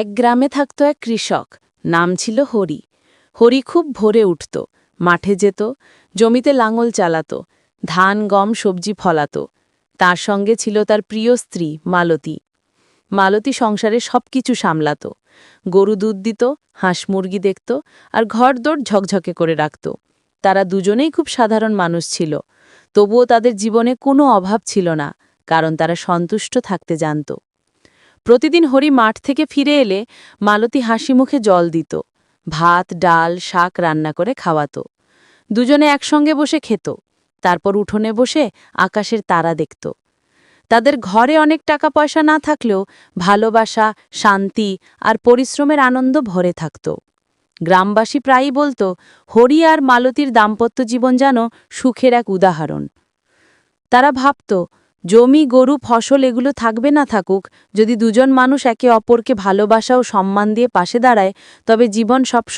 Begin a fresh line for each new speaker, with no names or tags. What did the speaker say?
এক গ্রামে থাকত এক কৃষক, নাম ছিল হরি। হরি খুব ভোরে উঠত, মাঠে যেত, জমিতে লাঙল চালাত, ধান, গম, সবজি ফলাত। তার সঙ্গে ছিল তার প্রিয় স্ত্রী, মালতী। মালতী সংসারে সবকিছু সামলাত। গরু দুধ দিত, হাঁস মুরগি দেখত আর ঘর দৌড় ঝকঝকে করে রাখত। তারা দুজনেই খুব সাধারণ মানুষ ছিল। তবুও তাদের জীবনে কোনো অভাব ছিল না, কারণ তারা সন্তুষ্ট থাকতে জানত। প্রতিদিন হরি মাঠ থেকে ফিরে এলে মালতী হাসি মুখে জল দিত, ভাত, ডাল, শাক রান্না করে খাওয়াতো। দুজনে একসঙ্গে বসে খেত, তারপর উঠোনে বসে আকাশের তারা দেখত। তাদের ঘরে অনেক টাকা পয়সা না থাকলেও ভালোবাসা, শান্তি আর পরিশ্রমের আনন্দ ভরে থাকত। গ্রামবাসী প্রায়ই বলতো, হরি আর মালতীর দাম্পত্য জীবন যেন সুখের এক উদাহরণ। তারা ভাবত জমি, গরু, ফসল এগুলো থাকবে না থাকুক। যদি দুজন মানুষ একে অপরকে ভালোবাসা ও সম্মান দিয়ে পাশে দাঁড়ায়, তবে জীবন সব